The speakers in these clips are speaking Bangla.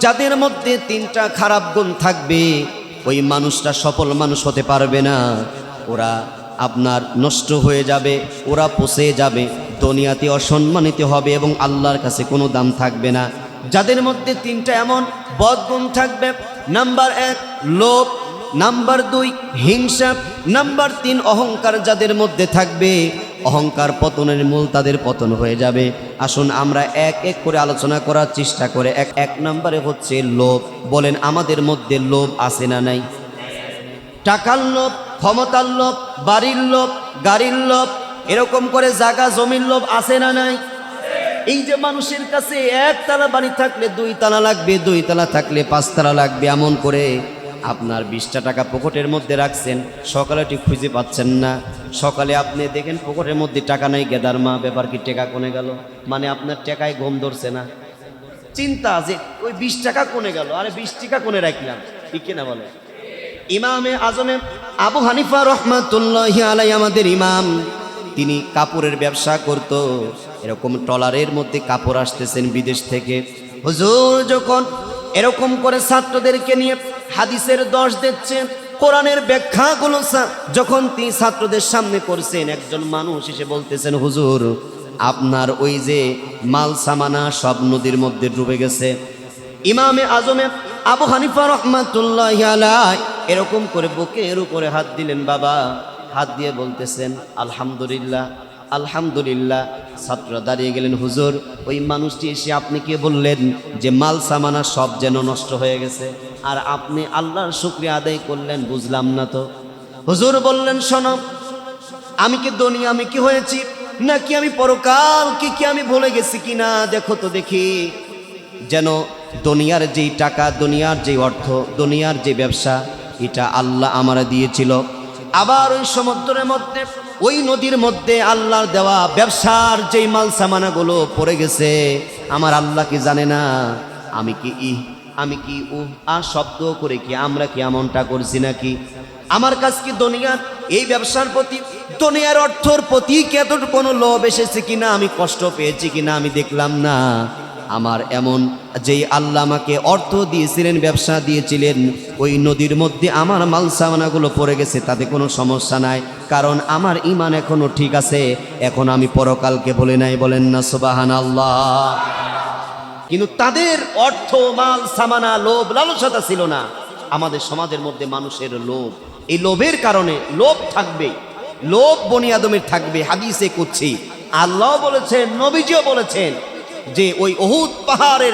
যাদের মধ্যে তিনটা খারাপ গুণ থাকবে, ওই মানুষটা সফল মানুষ হতে পারবে না। ওরা আপনার নষ্ট হয়ে যাবে, ওরা পচে যাবে, দুনিয়াতে অসম্মানিত হবে এবং আল্লাহর কাছে কোনো দাম থাকবে না। যাদের মধ্যে তিনটা এমন বদগুণ থাকবে, নাম্বার এক লোভ, নাম্বার দুই হিংসা, নাম্বার তিন অহংকার যাদের মধ্যে থাকবে অহংকার পতনের মূল তাদের পতন হয়ে যাবে। আসুন আমরা এক এক করে আলোচনা করার চেষ্টা করে এক এক নম্বরে হচ্ছে লোভ। বলেন, আমাদের মধ্যে লোভ আছে না নাই? টাকার লোভ, ক্ষমতার লোভ, বাড়ির লোভ, গাড়ির লোভ, এরকম করে জায়গা, জমির লোভ আছে না নাই? এই যে মানুষের কাছে একতলা বাড়ি থাকলে দুই তালা লাগবে, দুই তালা থাকলে পাঁচতলা লাগবে, এমন করে। আপনার বিশটা টাকা পকেটের মধ্যে রাখছেন, সকালে ঠিক খুঁজে পাচ্ছেন না। সকালে আপনি দেখেন পকেটের মধ্যে টাকা নাই, গেদার মা, ব্যাপার কি টাকা কোনে গেল? মানে আপনার টাকায় ঘুম ধরছে না। চিন্তা যে ওই বিশ টাকা কোনে গেল, আরে বিশ টাকা কোনে রাখলাম, ঠিক কিনা বলে? ইমামে আজমে আবু হানিফা রহমাতুল্লাহ আলাই আমাদের ইমাম, তিনি কাপড়ের ব্যবসা করত। এরকম ট্রলারের মধ্যে কাপড় আসতেছেন বিদেশ থেকে। হুজুর যখন এরকম করে ছাত্রদেরকে নিয়ে হাদিসের দশ দিচ্ছেন কোরআনের ব্যাখ্যাগুলো যখন তিনি ছাত্রদের সামনে করছেন, একজন মানুষ এসে বলতেছেন, হুজুর, আপনার ওই যে মাল সামানা সব নদীর মধ্যে ডুবে গেছে। ইমামে আজমে আবু হানিফা রহমাতুল্লাহ এরকম করে বুকের উপরে হাত দিলেন, বাবা, হাত দিয়ে বলতেছেন, আলহামদুলিল্লাহ আলহামদুলিল্লাহ। ছাত্ররা দাঁড়িয়ে গেলেন, হুজুর, ওই মানুষটি এসে আপনি কে বললেন যে মাল সামানা সব যেন নষ্ট হয়ে গেছে? আর আপনি আল্লাহর শুক্রিয়া আদায় করলেন, বুঝলাম না তো। হুজুর বললেন, শোনো, আমি কি দুনিয়া আমি কি হয়েছি, নাকি আমি পরকাল কি কি আমি ভুলে গেছি কি না দেখো তো দেখি। যেন দুনিয়ার যেই টাকা, দুনিয়ার যেই অর্থ, দুনিয়ার যে ব্যবসা, এটা আল্লাহ আমার দিয়েছিল। আবার ওই সমুদ্রের মধ্যে, ওই নদীর মধ্যে আল্লাহর দেওয়া ব্যবসার যেই মাল সামানাগুলো পড়ে গেছে, আমার আল্লাহ কি জানে না, আমি কি ই আমি কি উ আ শব্দ করে কি আমরা কি এমনটা করছি নাকি? আমার কাছ কি দুনিয়ার এই ব্যবসার প্রতি, দুনিয়ার অর্থর প্রতি কত কোনো লোভ এসেছে কিনা আমি কষ্ট পেয়েছি কিনা আমি দেখলাম না। আমার এমন যেই আল্লাহ আমাকে অর্থ দিয়েছিলেন, ব্যবসা দিয়েছিলেন, ওই নদীর মধ্যে আমার মাল সামানাগুলো পড়ে গেছে, তাতে কোনো সমস্যা নাই। কারণ আমার ইমান এখনও ঠিক আছে, এখন আমি পরকালকে বলে নাই, বলেন না সুবাহান আল্লাহ কিন্তু তাদের অর্থ, মাল, সামানা, লোভ লালসতা ছিল না। আমাদের সমাজের মধ্যে মানুষের লোভ। এই লোভের কারণে লোভ থাকবে। লোভ বনি আদমের থাকবে, হাদিসে করছি। আল্লাহ বলেছেন, নবীজিও বলেছেন যে ওই অহুত পাহাড়ের,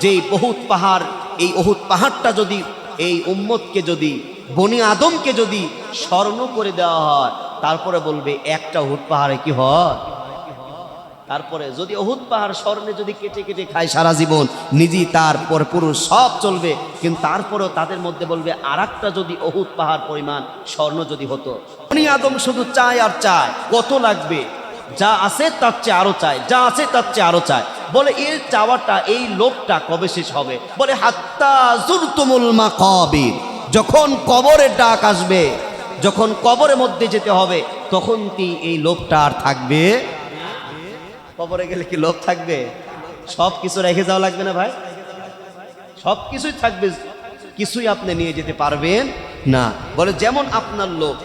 যে বহুত পাহাড়, এই অহুত পাহাড়টা যদি এই উম্মতকে যদি, বনি আদমকে যদি স্বর্ণ করে দেওয়া হয়, তারপরে বলবে, একটা অহুত পাহাড়ে কি হয়? তারপরে যদি অহুত পাহাড় স্বর্ণে যদি কেটে কেটে খায় সারা জীবন, নিজেই তার পর পুরুষ সব চলবে। কিন্তু তারপরেও তাদের মধ্যে বলবে আর যদি অহুত পাহাড় পরিমাণ স্বর্ণ যদি হতো। উনি আদম শুধু চায় আর চায়, কত লাগবে? যা আছে তার চেয়ে আরও চায়, যা আছে তার চেয়ে আরও চায়। বলে, এর চাওয়াটা, এই লোভটা কবে শেষ হবে? বলে, হাত্তা জুরতুমুল মা কবির যখন কবরের ডাক আসবে, যখন কবরের মধ্যে যেতে হবে, তখন কি এই লোভটা আর থাকবে? কবরে গেলে কি লোভ থাকবে? সব কিছু রেখে যাওয়া লাগবে না ভাই? সব কিছুই থাকবে, কিছুই আপনি নিয়ে যেতে পারবেন না। বলে, যেমন আপনার লোভ,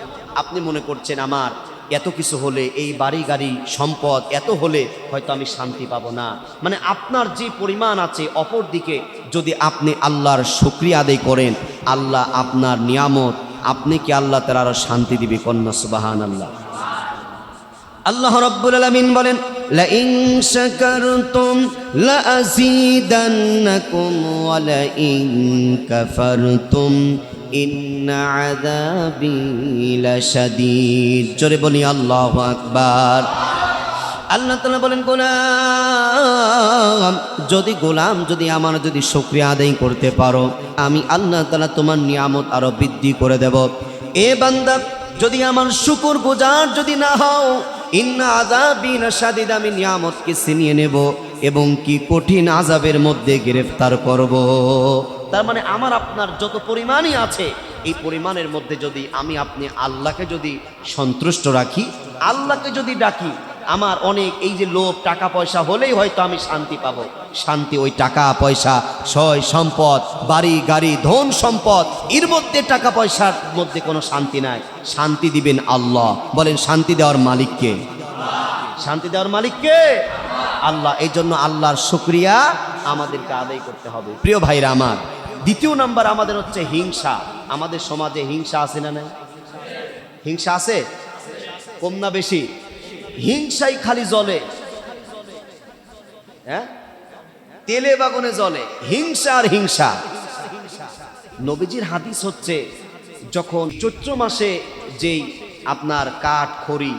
আপনি মনে করছেন আমার এত কিছু হলে, এই বাড়ি গাড়ি সম্পদ এত হলে হয়তো আমি শান্তি পাবো না। মানে আপনার যে পরিমাণ আছে অপর দিকে যদি আপনি আল্লাহর শুক্রিয়া আদায় করেন, আল্লাহ আপনার নিয়ামত, আপনি কি আল্লাহ তার আরও শান্তি দিবে কন্যা সুবাহান আল্লাহ আল্লাহ রব্বুল আলামিন বলেন লাইন শাকারতুম লাআযীদান্নাকুম ওয়া লাইন কাফারতুম ইন্না আযাবি লাশাদীদ জোরে বলি আল্লাহু তাআলা বলেন, গোলাম, যদি গোলাম, যদি আমার যদি শুকরিয়া আদায় করতে পারো, আমি আল্লাহ তালা তোমার নিয়ামত আরও বৃদ্ধি করে দেব। এ বান্দা, যদি আমার শুকুর গুজার যদি না হও ইন্না আজাবিন সাদিদ আমি নিয়ামতকে ছিনিয়ে নেব এবং কি কঠিন আজাবের মধ্যে গ্রেফতার করব। তার মানে আমার আপনার যত পরিমাণই আছে, এই পরিমাণের মধ্যে যদি আমি আপনি আল্লাহকে যদি সন্তুষ্ট রাখি, আল্লাহকে যদি ডাকি, আমার অনেক এই যে লোভ, টাকা পয়সা হলেই হয়তো আমি শান্তি পাবো। শান্তি, ওই টাকা, পয়সা, সয়, সম্পদ, বাড়ি, গাড়ি, ধন, সম্পদ, এর মধ্যে টাকা, পয়সার মধ্যে কোনো শান্তি নাই। শান্তি দিবেন আল্লাহ। বলেন, শান্তি দেওয়ার মালিককে শান্তি দেওয়ার মালিককে আল্লাহ। এই জন্য আল্লাহর শুক্রিয়া আমাদেরকে আদায় করতে হবে। প্রিয় ভাইরা আমার, দ্বিতীয় নাম্বার আমাদের হচ্ছে হিংসা। আমাদের সমাজে হিংসা আছে না নাই? হিংসা আছে? কম না বেশি? হিংসাই খালি জলে। হ্যাঁ? তেলে বাগনে জলে, হিংসা আর হিংসা। নবীজির হাদিস হচ্ছে, যখন চৈত্র মাসে যেই আপনার কাঠ, খড়ি,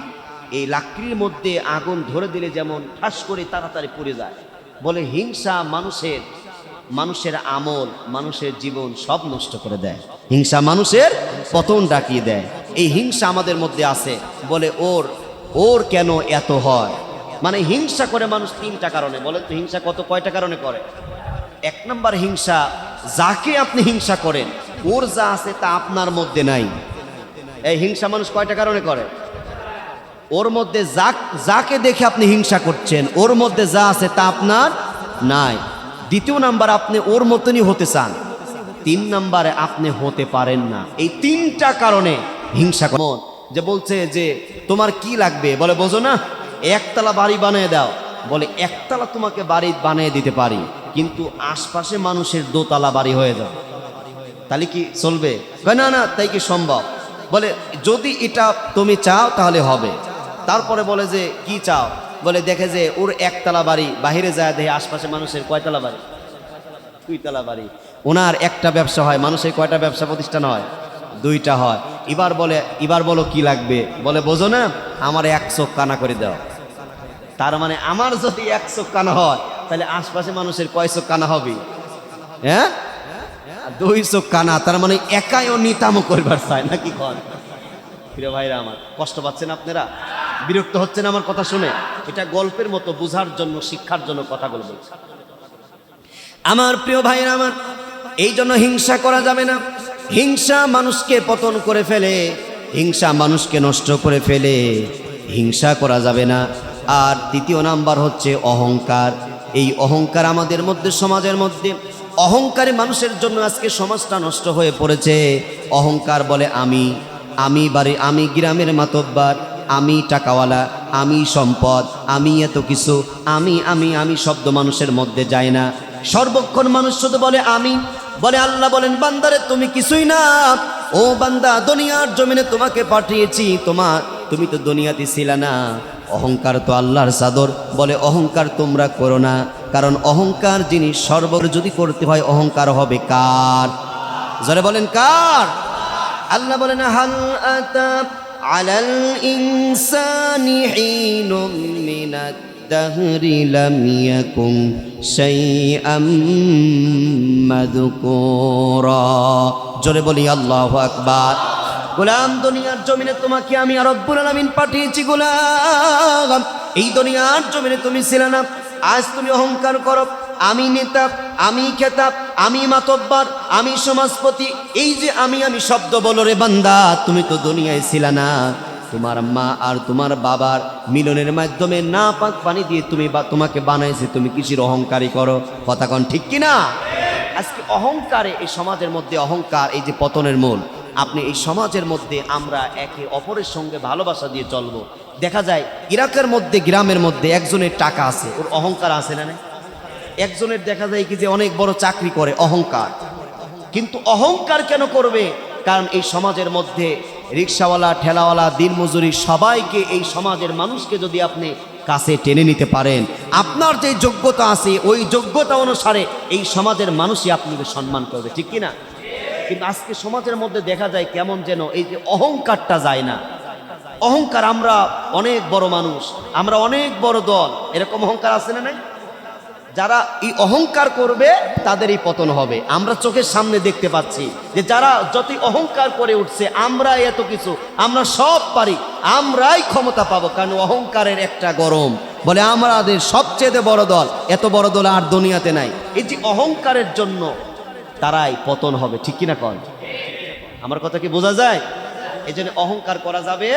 এই লাকড়ির মধ্যে আগুন ধরে দিলে যেমন ঠাস করে তাড়াতাড়ি পড়ে যায়। বলে হিংসা মানুষের মানুষের আমল, মানুষের জীবন সব নষ্ট করে দেয়। হিংসা মানুষের পতন ডাকিয়ে দেয়। এই হিংসা আমাদের মধ্যে আছে। বলে ওর ওর কেন এত হয়? মানে হিংসা করে মানুষ তিনটা কারণে। বলেন তো হিংসা কত, কয়টা কারণে করে? এক নম্বর হিংসা, যাকে আপনি হিংসা করেন, ওর যা আছে তা আপনার মধ্যে নাই। এই হিংসা মানুষ কয়টা কারণে করে? ওর মধ্যে যাকে দেখে আপনি হিংসা করছেন, ওর মধ্যে যা আছে তা আপনার নাই। দ্বিতীয় নাম্বার, আপনি ওর মতনই হতে চান। তিন নাম্বারে আপনি হতে পারেন না। এই তিনটা কারণে হিংসা যে বলছে যে, তোমার কি লাগবে? বলে, বোঝো না একতলা বাড়ি বানিয়ে দাও। বলে, একতলা তোমাকে বাড়ি বানিয়ে দিতে পারি, কিন্তু আশপাশে মানুষের দোতলা বাড়ি হয়ে যাবে তাহলে কি চলবে? না না, তাই কি সম্ভব? বলে, যদি এটা তুমি চাও তাহলে হবে। তারপরে বলে যে, কি চাও? বলে, দেখে যে, ওর একতলা বাড়ি, বাহিরে যায় দেখে আশপাশে মানুষের কয়তলা বাড়ি? দুইতলা বাড়ি। ওনার একটা ব্যবসা হয়, মানুষের কয়টা ব্যবসা প্রতিষ্ঠান হয়? দুইটা হয়। এবার বলে, এবার বলো কি লাগবে? বলে, বোঝো না, আমার এক চোখ কানা করে দাও। তার মানে আমার যদি এক চোখ কানা হয়, তাহলে আশপাশে মানুষের কয় চোখ কানা হবে? হ্যাঁ? দুই চোখ কানা, তার মানে একাইও নিতামো করবার চায়, নাকি কর প্রিয় ভাইরা আমার, কষ্ট পাচ্ছেন আপনারা? বিরক্ত হচ্ছেন আমার কথা শুনে? এটা গল্পের মতো বোঝার জন্য, শিক্ষার জন্য কথাগুলো বলছি। আমার প্রিয় ভাইরা আমার, এই জন্য হিংসা করা যাবে না। হিংসা মানুষকে পতন করে ফেলে, হিংসা মানুষকে নষ্ট করে ফেলে, হিংসা করা যাবে না। আর দ্বিতীয় নাম্বার হচ্ছে অহংকার। এই অহংকার আমাদের মধ্যে, সমাজের মধ্যে। অহংকারে মানুষের জন্য আজকে সমাজটা নষ্ট হয়ে পড়েছে। অহংকার বলে আমি আমি বাড়ি, আমি গ্রামের মাতব্বার, আমি টাকাওয়ালা, আমি সম্পদ, আমি এত কিছু, আমি আমি আমি শব্দ মানুষের মধ্যে যায় না। সর্বক্ষণ মানুষ শুধু বলে আমি, বলে আল্লাহ বলেন, বান্দারে, তুমি কিছুই না। ও বান্দা, দুনিয়ার জমিনে তোমাকে পাঠিয়েছি, তোমার, তুমি তো দুনিয়াতে ছিলে না। অহংকার তো আল্লাহর চাদর। বলে, অহংকার তোমরা করো না। কারণ অহংকার জিনিস সর্ব যদি করতে হয়, অহংকার হবে কার? জরে বলেন, কার? আল্লাহ বলেন, হাল আতা আলাল ইনসানি হিনুম মিনাত দাহরি লাম ইয়াকুম শাইআম মাযকুরা। জোরে বলি, আল্লাহু আকবার। গোলাম দুনিয়ার জমিনে তোমাকে আমি আর রব্বুল আলামিন পাঠিয়েছি গোলাম। এই দুনিয়ার জমিনে তুমি ছিলে না। আজ তুমি অহংকার করো। আমি নেতা আমি খেতাব আমি মাতব্বার, আমি সমাজপতি। এই যে আমি আমি শব্দ বলো রে বান্দা, তুমি তো দুনিয়ায় ছিলে না। তোমার মা আর তোমার বাবার মিলনের মাধ্যমে না পাক পানি দিয়ে তুমি বা, তোমাকে বানাইছে, তুমি কিসির অহংকারী করো? কথা কন ঠিক কি না আজকে অহংকারে এই সমাজের মধ্যে অহংকার, এই যে পতনের মূল। আপনি এই সমাজের মধ্যে আমরা একে অপরের সঙ্গে ভালোবাসা দিয়ে চলবো। দেখা যায়, ইরাকের মধ্যে, গ্রামের মধ্যে একজনের টাকা আছে, ওর অহংকার আছে না? একজনের দেখা যায় কি যে অনেক বড় চাকরি করে, অহংকার। কিন্তু অহংকার কেন করবে? কারণ এই সমাজের মধ্যে রিক্সাওয়ালা, ঠেলাওয়ালা, দিনমজুরি, সবাইকে এই সমাজের মানুষকে যদি আপনি কাছে টেনে নিতে পারেন, আপনার যে যোগ্যতা আছে, ওই যোগ্যতা অনুসারে এই সমাজের মানুষই আপনাকে সম্মান করবে, ঠিক কি না কিন্তু আজকে সমাজের মধ্যে দেখা যায় কেমন যেন এই যে অহংকারটা যায় না। অহংকার আমরা অনেক বড় মানুষ, আমরা অনেক বড় দল। এরকম অহংকার আছে না নাই? যারা এই অহংকার করবে, তাদেরই পতন হবে। আমরা চোখের সামনে দেখতে পাচ্ছি যে যারা যতই অহংকার করে উঠছে আমরা এত কিছু, আমরা সব পারি, আমরাই ক্ষমতা পাবো, কারণ অহংকারের একটা গরম। বলে আমাদের সবচেয়ে বড় দল, এত বড় দল আর দুনিয়াতে নাই। এই যে অহংকারের জন্য তারাই পতন হবে, ঠিক কিনা কন? আমার কথা কি বোঝা যায়? এই জন্য অহংকার করা যাবে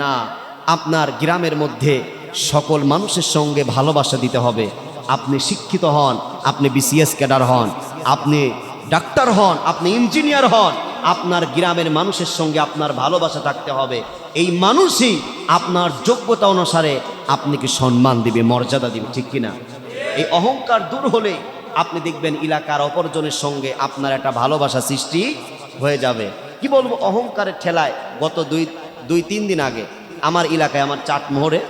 না। আপনার গ্রামের মধ্যে সকল মানুষের সঙ্গে ভালোবাসা দিতে হবে। আপনি শিক্ষিত হন, আপনি বিসিএস ক্যাডার হন, আপনি ডাক্তার হন, আপনি ইঞ্জিনিয়ার হন, আপনার গ্রামের মানুষের সঙ্গে আপনার ভালোবাসা থাকতে হবে। এই মানুষই আপনার যোগ্যতা অনুসারে আপনাকে সম্মান দিবে, মর্যাদা দিবে, ঠিক কিনা? এই অহংকার দূর হলে আপনি দেখবেন এলাকার অপরজনের সঙ্গে আপনার একটা ভালোবাসা সৃষ্টি হয়ে যাবে। কি বলব? অহংকারের ঠেলায় গত দুই দুই, তিন দিন আগে আমার এলাকায় আমার চাটমোহরে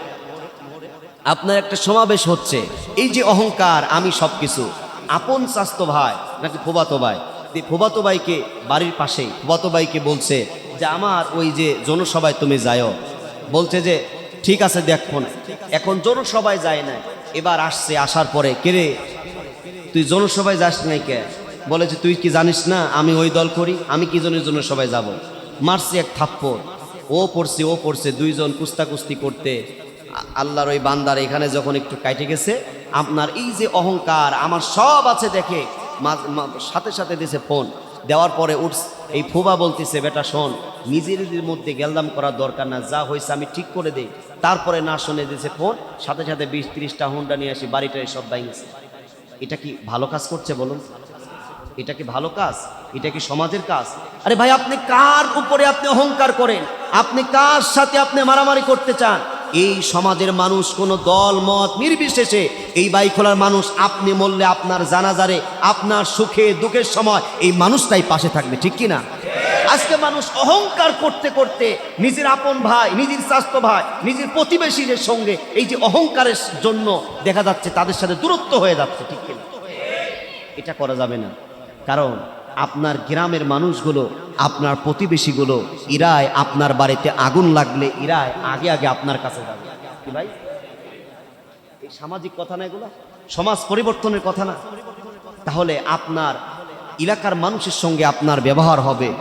আপনার একটা সমাবেশ হচ্ছে। এই যে অহংকার, আমি সব কিছু আপন স্বাস্থ্য ভাই নাকি ফোবাতো ভাই? ফোবাতো ভাইকে বাড়ির পাশেই, ফোবাতো ভাইকে বলছে যে, আমার ওই যে জনসভায় তুমি যাও বলছে যে, ঠিক আছে, দেখো না এখন জনসভায় যায় না এবার আসছে, আসার পরে কেরে তুই জনসভায় যাস নাই কে? বলেছে তুই কি জানিস না, আমি ওই দল করি? আমি কি জনের জন্য সবাই যাব? মারছি এক থাপ্পড়। ও পড়ছে ও পড়ছে, দুইজন কুস্তাকুস্তি করতে। আল্লাহর ওই বান্দার এখানে যখন একটু কাইটে গেছে, আপনার এই যে অহংকার, আমার সব আছে দেখে সাথে সাথে দিছে ফোন। দেওয়ার পরে উঠস এই ফুবা বলতেছে, বেটা, শোন নিজের মধ্যে গেলদাম করার দরকার না, যা হয়েছে আমি ঠিক করে দেই। তারপরে না শুনে দিয়েছে ফোন, সাথে সাথে বিশ তিরিশটা হুন্ডা নিয়ে আসি, বাড়িটায় সব বাইংছে এটা কি ভালো কাজ করছে বলুন? এটা কি ভালো কাজ? এটা কি সমাজের কাজ? আরে ভাই, আপনি কার উপরে আপনি অহংকার করেন? আপনি কার সাথে আপনি মারামারি করতে চান? এই সমাজের মানুষ কোনো দল, মত নির্বিশেষে এই বাইখোলার মানুষ, আপনি মরলে আপনার জানাজারে, আপনার সুখে, দুঃখের সময় এই মানুষটাই পাশে থাকবে, ঠিক কি না আজকে মানুষ অহংকার করতে করতে নিজের আপন ভাই, নিজের স্বাস্থ্য ভাই, নিজের প্রতিবেশীদের সঙ্গে এই যে অহংকারের জন্য দেখা যাচ্ছে তাদের সাথে দূরত্ব হয়ে যাচ্ছে, ঠিক কিনা? এটা করা যাবে না। কারণ আপনার গ্রামের মানুষগুলো, আপনার প্রতিবেশীগুলো, ইরায় আপনার বাড়িতে আগুন লাগলে ইরায় আগে আগে আপনার কাছে যাবে। কি ভাই? এই সামাজিক কথা না এগুলো? সমাজ পরিবর্তনের কথা না? তাহলে আপনার এলাকার মানুষের সঙ্গে আপনার ব্যবহার হবে।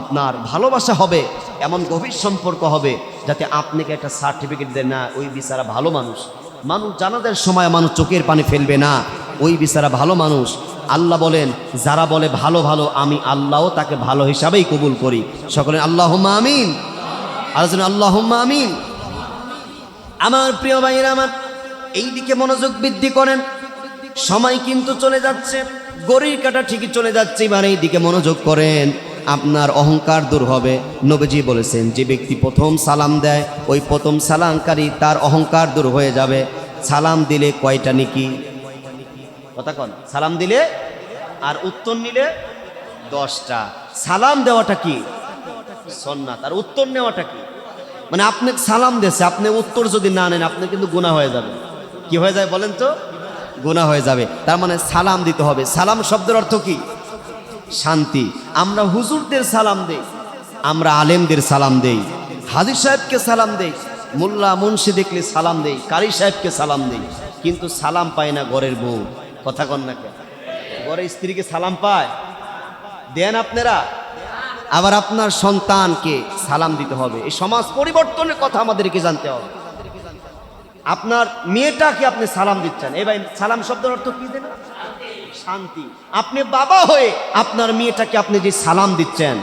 আপনার ভালোবাসা হবে, এমন গভীর সম্পর্ক হবে, যাতে আপনাকে একটা সার্টিফিকেট দেয় না, ওই বিচারা ভালো মানুষ। মানুষ জানাদের সময় মানুষ চোখের পানি ফেলবে না, ওই বিচারা ভালো মানুষ। আল্লাহ বলেন, যারা বলে ভালো ভালো, আমি আল্লাহও তাকে ভালো হিসাবেই কবুল করি। সকলে আল্লাহ আমিন। আর আল্লাহ আমিন। আমার প্রিয় ভাইয়েরা আমার এই দিকে মনোযোগ বৃদ্ধি করেন। সময় কিন্তু চলে যাচ্ছে, গড়ির কাটা ঠিকই চলে যাচ্ছে, এবার এই দিকে মনোযোগ করেন। আপনার অহংকার দূর হবে। নবীজি বলেছেন, যে ব্যক্তি প্রথম সালাম দেয়, ওই প্রথম সালামকারী তার অহংকার দূর হয়ে যাবে। সালাম দিলে কয়টা নিকি? কথা কন, সালাম দিলে আর উত্তর নিলে দশটা। সালাম দেওয়াটা কি? সন্ন্যাত। আর উত্তর নেওয়াটা কি? মানে আপনি সালাম দিয়েছে, আপনি উত্তর যদি না নেন, আপনি কিন্তু গুণা হয়ে যাবে। কি হয়ে যায় বলেন তো? গুণা হয়ে যাবে। তার মানে সালাম দিতে হবে। সালাম শব্দের অর্থ কি? শান্তি। আমরা হুজুরদের সালাম দেই, আমরা আলেমদের সালাম দেই, হাজির সাহেবকে সালাম দেই, মোল্লা মুন্সি দেখলে সালাম দেই, কারি সাহেবকে সালাম দেই, কিন্তু সালাম পায় না ঘরের বউ। কথা কন না ঘরের স্ত্রীকে সালাম পায়? দেন আপনারা? আবার আপনার সন্তানকে সালাম দিতে হবে। এই সমাজ পরিবর্তনের কথা আমাদেরকে জানতে হবে। আপনার মেয়েটাকে আপনি সালাম দিচ্ছেন। এই ভাই, সালাম শব্দের অর্থ কি দেন শান্তি। আপনি বাবা হয়ে আপনার মেয়েটাকে আপনি যে সালাম দিচ্ছেন,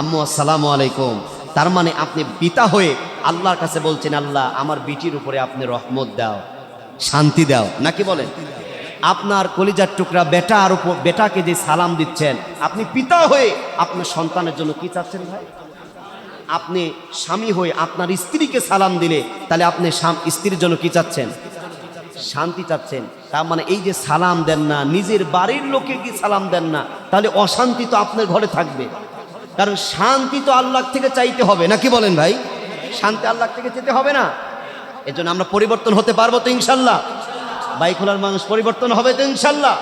আম্মু, আসসালামু আলাইকুম। তার মানে আপনি পিতা হয়ে আল্লাহর কাছে বলছেন, আল্লাহ, আমার বিটির উপরে আপনি রহমত দাও, শান্তি দাও। নাকি বলেন? আপনার কলিজার টুকরা বেটা আর উপর, বেটাকে যে সালাম দিচ্ছেন, আপনি পিতা হয়ে আপনার সন্তানের জন্য কি চাচ্ছেন ভাই? আপনি স্বামী হয়ে আপনার স্ত্রীকে সালাম দিলে, তাহলে আপনি স্ত্রীর জন্য কি চাচ্ছেন? শান্তি চাচ্ছেন। তার মানে এই যে সালাম দেন না, নিজের বাড়ির লোকে কি সালাম দেন না, তাহলে অশান্তি তো আপনার ঘরে থাকবে। কারণ শান্তি তো আল্লাহ থেকে চাইতে হবে নাকি বলেন ভাই? শান্তি আল্লাহ থেকে যেতে হবে না। এজন্য আমরা পরিবর্তন হতে পারব তো ইনশাল্লাহ। বাইখোলার মানুষ পরিবর্তন হবে তো ইনশাল্লাহ।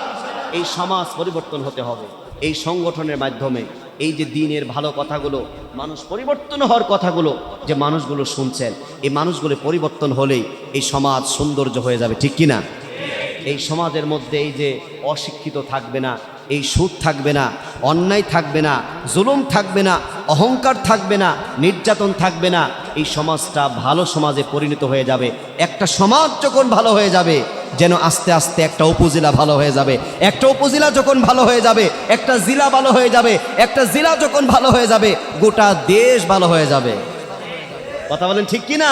এই সমাজ পরিবর্তন হতে হবে, এই সংগঠনের মাধ্যমে। এই যে দিনের ভালো কথাগুলো, মানুষ পরিবর্তন হওয়ার কথাগুলো যে মানুষগুলো শুনছেন, এই মানুষগুলো পরিবর্তন হলেই এই সমাজ সৌন্দর্য হয়ে যাবে, ঠিক কি না এই সমাজের মধ্যে এই যে অশিক্ষিত থাকবে না, এই সুদ থাকবে না, অন্যায় থাকবে না, জুলুম থাকবে না, অহংকার থাকবে না, নির্যাতন থাকবে না, এই সমাজটা ভালো সমাজে পরিণত হয়ে যাবে। একটা সমাজ যখন ভালো হয়ে যাবে, যেন আস্তে আস্তে একটা উপজেলা ভালো হয়ে যাবে। একটা উপজেলা যখন ভালো হয়ে যাবে, একটা জেলা ভালো হয়ে যাবে, একটা জেলা যখন ভালো হয়ে যাবে, গোটা দেশ ভালো হয়ে যাবে। কথা বলেন ঠিক কি না